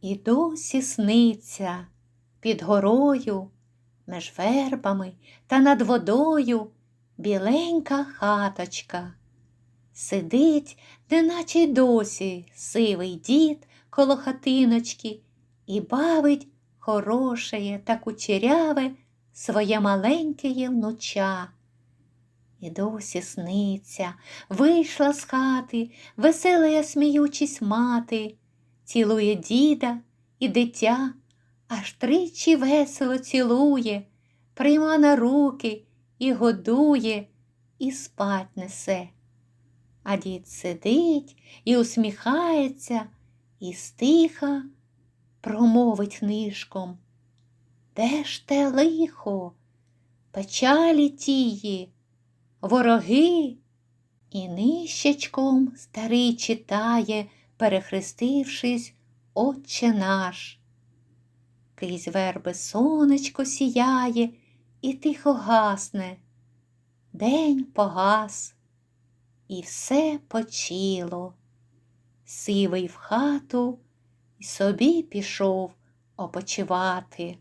І досі сниться під горою, меж вербами та над водою біленька хаточка. Сидить, неначе й досі сивий дід коло хатиночки і бавить хорошеє та кучеряве своє маленьке внуча. І досі сниться, вийшла з хати, веселая сміючись мати, цілує діда і дитя, аж тричі весело цілує, прийма на руки і годує, і спать несе. А дід сидить і усміхається, і стиха промовить нишком. Де ж те лихо, печалі тії, вороги? І нищечком старий читає, перехрестившись, Отче наш. Крізь верби сонечко сіяє і тихо гасне. День погас, і все почило. Сивий в хату і собі пішов опочивати.